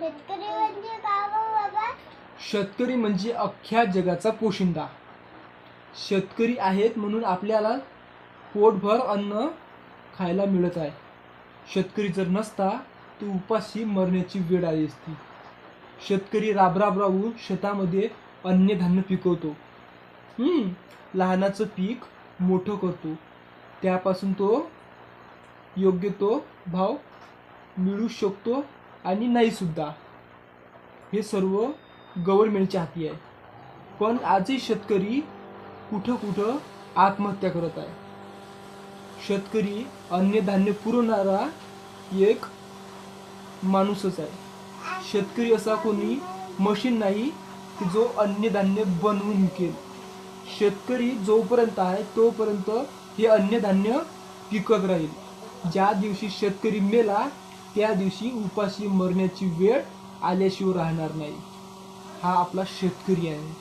शेतकरी म्हणजे गं बाबा. शेतकरी म्हणजे अख्ख्या जगाचा पोशिंदा. शेतकरी आहेत म्हणून आपल्याला पोटभर अन्न खायला मिळत आहे. शेतकरी जर नसता तर उपाशी मरण्याची वेळ आली असती. शेतकरी राबराब राहून शेतामध्ये अन्नधान्य पिकवतो. लहानाचं पीक मोठं करतो. त्यापासून तो योग्य तो भाव मिळू शकतो आणि नाहीसुद्धा हे सर्व गव्हर्मेंटच्या हाती आहे. पण आजही शेतकरी कुठं कुठं आत्महत्या करत आहे. शेतकरी अन्नधान्य पुरवणारा एक माणूसच आहे. शेतकरी असा कोणी मशीन नाही की जो अन्नधान्य बनवून विकेल. शेतकरी जोपर्यंत आहे तोपर्यंत हे अन्नधान्य पिकत राहील. ज्या दिवशी शेतकरी मेला त्या दिवशी उपाशी मरण्याची वेळ आल्याशिवाय राहणार नाही. हा आपला शेतकरी आहे.